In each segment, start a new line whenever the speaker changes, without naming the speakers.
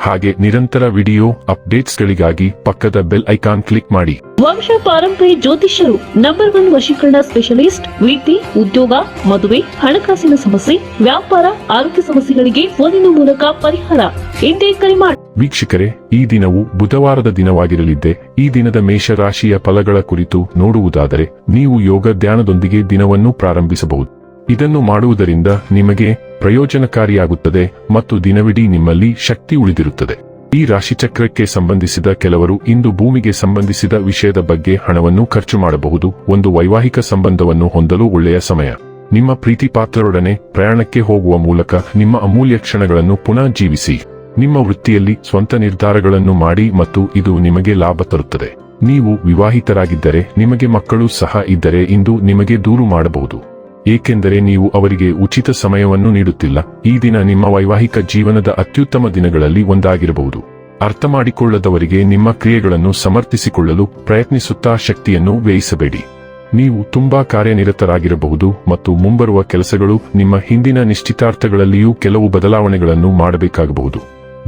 ಹಾಗೆ ನಿರಂತರ ವಿಡಿಯೋ ಅಪ್ಡೇಟ್ಸ್ಗಳಿಗಾಗಿ ಪಕ್ಕದ ಬೆಲ್ ಐಕಾನ್ ಕ್ಲಿಕ್ ಮಾಡಿ.
ವಂಶ ಪಾರಂಪರಿ ಜ್ಯೋತಿಷ್ಯರು ನಂಬರ್ ಒನ್ ವಶೀಕರಣ ಸ್ಪೆಷಲಿಸ್ಟ್ ವೃತ್ತಿ ಉದ್ಯೋಗ ಮದುವೆ ಹಣಕಾಸಿನ ಸಮಸ್ಯೆ ವ್ಯಾಪಾರ ಆರೋಗ್ಯ ಸಮಸ್ಯೆಗಳಿಗೆ ಫೋನಿನ ಮೂಲಕ ಪರಿಹಾರ. ಎಂದೇ ಕರೆ ಮಾಡಿ
ವೀಕ್ಷಕರೇ ಈ ದಿನವು ಬುಧವಾರದ ದಿನವಾಗಿರಲಿದ್ದೆ. ಈ ದಿನದ ಮೇಷರಾಶಿಯ ಫಲಗಳ ಕುರಿತು ನೋಡುವುದಾದರೆ ನೀವು ಯೋಗ ಧ್ಯಾನದೊಂದಿಗೆ ದಿನವನ್ನು ಪ್ರಾರಂಭಿಸಬಹುದು. ಇದನ್ನು ಮಾಡುವುದರಿಂದ ನಿಮಗೆ ಪ್ರಯೋಜನಕಾರಿಯಾಗುತ್ತದೆ ಮತ್ತು ದಿನವಿಡೀ ನಿಮ್ಮಲ್ಲಿ ಶಕ್ತಿ ಉಳಿದಿರುತ್ತದೆ. ಈ ರಾಶಿಚಕ್ರಕ್ಕೆ ಸಂಬಂಧಿಸಿದ ಕೆಲವರು ಇಂದು ಭೂಮಿಗೆ ಸಂಬಂಧಿಸಿದ ವಿಷಯದ ಬಗ್ಗೆ ಹಣವನ್ನು ಖರ್ಚು ಮಾಡಬಹುದು. ಒಂದು ವೈವಾಹಿಕ ಸಂಬಂಧವನ್ನು ಹೊಂದಲು ಒಳ್ಳೆಯ ಸಮಯ. ನಿಮ್ಮ ಪ್ರೀತಿ ಪಾತ್ರರೊಡನೆ ಪ್ರಯಾಣಕ್ಕೆ ಹೋಗುವ ಮೂಲಕ ನಿಮ್ಮ ಅಮೂಲ್ಯ ಕ್ಷಣಗಳನ್ನು ಪುನಃ ಜೀವಿಸಿ. ನಿಮ್ಮ ವೃತ್ತಿಯಲ್ಲಿ ಸ್ವಂತ ನಿರ್ಧಾರಗಳನ್ನು ಮಾಡಿ ಮತ್ತು ಇದು ನಿಮಗೆ ಲಾಭ ತರುತ್ತದೆ. ನೀವು ವಿವಾಹಿತರಾಗಿದ್ದರೆ ನಿಮಗೆ ಮಕ್ಕಳು ಸಹ ಇದ್ದರೆ ಇಂದು ನಿಮಗೆ ದೂರು ಮಾಡಬಹುದು. ಏಕೆಂದರೆ ನೀವು ಅವರಿಗೆ ಉಚಿತ ಸಮಯವನ್ನು ನೀಡುತ್ತಿಲ್ಲ. ಈ ದಿನ ನಿಮ್ಮ ವೈವಾಹಿಕ ಜೀವನದ ಅತ್ಯುತ್ತಮ ದಿನಗಳಲ್ಲಿ ಒಂದಾಗಿರಬಹುದು. ಅರ್ಥ ಮಾಡಿಕೊಳ್ಳದವರಿಗೆ ನಿಮ್ಮ ಕ್ರಿಯೆಗಳನ್ನು ಸಮರ್ಥಿಸಿಕೊಳ್ಳಲು ಪ್ರಯತ್ನಿಸುತ್ತಾ ಶಕ್ತಿಯನ್ನು ವ್ಯಯಿಸಬೇಡಿ. ನೀವು ತುಂಬಾ ಕಾರ್ಯನಿರತರಾಗಿರಬಹುದು ಮತ್ತು ಮುಂಬರುವ ಕೆಲಸಗಳು ನಿಮ್ಮ ಹಿಂದಿನ ನಿಶ್ಚಿತಾರ್ಥಗಳಲ್ಲಿಯೂ ಕೆಲವು ಬದಲಾವಣೆಗಳನ್ನು ಮಾಡಬೇಕಾಗಬಹುದು.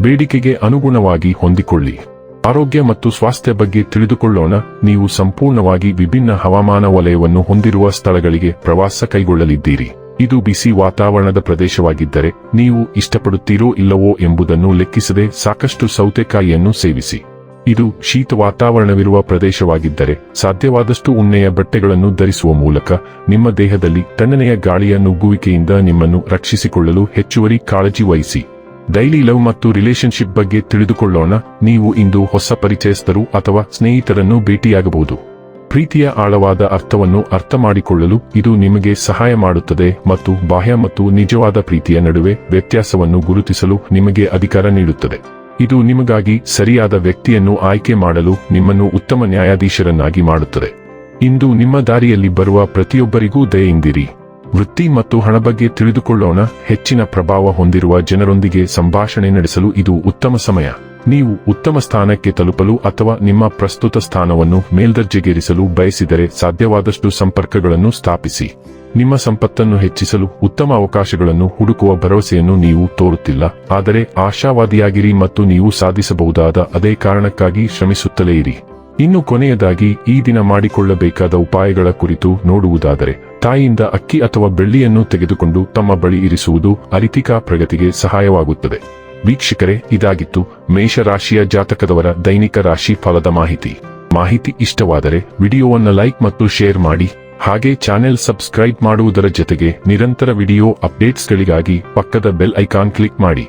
ಬೇಡಿಕೆಗೆ ಅನುಗುಣವಾಗಿ ಹೊಂದಿಕೊಳ್ಳಿ. ಆರೋಗ್ಯ ಮತ್ತು ಸ್ವಾಸ್ಥ್ಯ ಬಗ್ಗೆ ತಿಳಿದುಕೊಳ್ಳೋಣ. ನೀವು ಸಂಪೂರ್ಣವಾಗಿ ವಿಭಿನ್ನ ಹವಾಮಾನ ವಲಯವನ್ನು ಹೊಂದಿರುವ ಸ್ಥಳಗಳಿಗೆ ಪ್ರವಾಸ ಕೈಗೊಳ್ಳಲಿದ್ದೀರಿ. ಇದು ಬಿಸಿ ವಾತಾವರಣದ ಪ್ರದೇಶವಾಗಿದ್ದರೆ ನೀವು ಇಷ್ಟಪಡುತ್ತೀರೋ ಇಲ್ಲವೋ ಎಂಬುದನ್ನು ಲೆಕ್ಕಿಸದೆ ಸಾಕಷ್ಟು ಸೌತೆಕಾಯಿಯನ್ನು ಸೇವಿಸಿ. ಇದು ಶೀತ ವಾತಾವರಣವಿರುವ ಪ್ರದೇಶವಾಗಿದ್ದರೆ ಸಾಧ್ಯವಾದಷ್ಟು ಉಣ್ಣೆಯ ಬಟ್ಟೆಗಳನ್ನು ಧರಿಸುವ ಮೂಲಕ ನಿಮ್ಮ ದೇಹದಲ್ಲಿ ತಣ್ಣನೆಯ ಗಾಳಿಯ ನುಗ್ಗುವಿಕೆಯಿಂದ ನಿಮ್ಮನ್ನು ರಕ್ಷಿಸಿಕೊಳ್ಳಲು ಹೆಚ್ಚುವರಿ ಕಾಳಜಿ ವಹಿಸಿ. ಡೈಲಿ ಲವ್ ಮತ್ತು ರಿಲೇಶನ್ಶಿಪ್ ಬಗ್ಗೆ ತಿಳಿದುಕೊಳ್ಳೋಣ. ನೀವು ಇಂದು ಹೊಸ ಪರಿಚಯಸ್ಥರು ಅಥವಾ ಸ್ನೇಹಿತರನ್ನು ಭೇಟಿಯಾಗಬಹುದು. ಪ್ರೀತಿಯ ಆಳವಾದ ಅರ್ಥವನ್ನು ಅರ್ಥ ಮಾಡಿಕೊಳ್ಳಲು ಇದು ನಿಮಗೆ ಸಹಾಯ ಮಾಡುತ್ತದೆ ಮತ್ತು ಬಾಹ್ಯ ಮತ್ತು ನಿಜವಾದ ಪ್ರೀತಿಯ ನಡುವೆ ವ್ಯತ್ಯಾಸವನ್ನು ಗುರುತಿಸಲು ನಿಮಗೆ ಅಧಿಕಾರ ನೀಡುತ್ತದೆ. ಇದು ನಿಮಗಾಗಿ ಸರಿಯಾದ ವ್ಯಕ್ತಿಯನ್ನು ಆಯ್ಕೆ ಮಾಡಲು ನಿಮ್ಮನ್ನು ಉತ್ತಮ ನ್ಯಾಯಾಧೀಶರನ್ನಾಗಿ ಮಾಡುತ್ತದೆ. ಇಂದು ನಿಮ್ಮ ದಾರಿಯಲ್ಲಿ ಬರುವ ಪ್ರತಿಯೊಬ್ಬರಿಗೂ ದಯೆಯಿಂದಿರಿ. ವೃತ್ತಿ ಮತ್ತು ಹಣ ಬಗ್ಗೆ ತಿಳಿದುಕೊಳ್ಳೋಣ. ಹೆಚ್ಚಿನ ಪ್ರಭಾವ ಹೊಂದಿರುವ ಜನರೊಂದಿಗೆ ಸಂಭಾಷಣೆ ನಡೆಸಲು ಇದು ಉತ್ತಮ ಸಮಯ. ನೀವು ಉತ್ತಮ ಸ್ಥಾನಕ್ಕೆ ತಲುಪಲು ಅಥವಾ ನಿಮ್ಮ ಪ್ರಸ್ತುತ ಸ್ಥಾನವನ್ನು ಮೇಲ್ದರ್ಜೆಗೇರಿಸಲು ಬಯಸಿದರೆ ಸಾಧ್ಯವಾದಷ್ಟು ಸಂಪರ್ಕಗಳನ್ನು ಸ್ಥಾಪಿಸಿ. ನಿಮ್ಮ ಸಂಪತ್ತನ್ನು ಹೆಚ್ಚಿಸಲು ಉತ್ತಮ ಅವಕಾಶಗಳನ್ನು ಹುಡುಕುವ ಭರವಸೆಯನ್ನು ನೀವು ತೋರುತ್ತಿಲ್ಲ. ಆದರೆ ಆಶಾವಾದಿಯಾಗಿರಿ ಮತ್ತು ನೀವು ಸಾಧಿಸಬಹುದಾದ ಅದೇ ಕಾರಣಕ್ಕಾಗಿ ಶ್ರಮಿಸುತ್ತಲೇ ಇರಿ. ಇನ್ನು ಕೊನೆಯದಾಗಿ ಈ ದಿನ ಮಾಡಿಕೊಳ್ಳಬೇಕಾದ ಉಪಾಯಗಳ ಕುರಿತು ನೋಡುವುದಾದರೆ ತಾಯಿಯಿಂದ ಅಕ್ಕಿ ಅಥವಾ ಬೆಳ್ಳಿಯನ್ನು ತೆಗೆದುಕೊಂಡು ತಮ್ಮ ಬಳಿ ಇರಿಸುವುದು ಅರಿತಿಕಾ ಪ್ರಗತಿಗೆ ಸಹಾಯವಾಗುತ್ತದೆ. ವೀಕ್ಷಕರೇ, ಇದಾಗಿತ್ತು ಮೇಷರಾಶಿಯ ಜಾತಕದವರ ದೈನಿಕ ರಾಶಿ ಫಲದ ಮಾಹಿತಿ. ಮಾಹಿತಿ ಇಷ್ಟವಾದರೆ ವಿಡಿಯೋವನ್ನು ಲೈಕ್ ಮತ್ತು ಶೇರ್ ಮಾಡಿ. ಹಾಗೆ ಚಾನೆಲ್ ಸಬ್ಸ್ಕ್ರೈಬ್ ಮಾಡುವುದರ ಜೊತೆಗೆ ನಿರಂತರ ವಿಡಿಯೋ ಅಪ್ಡೇಟ್ಸ್ಗಳಿಗಾಗಿ ಪಕ್ಕದ ಬೆಲ್ ಐಕಾನ್ ಕ್ಲಿಕ್ ಮಾಡಿ.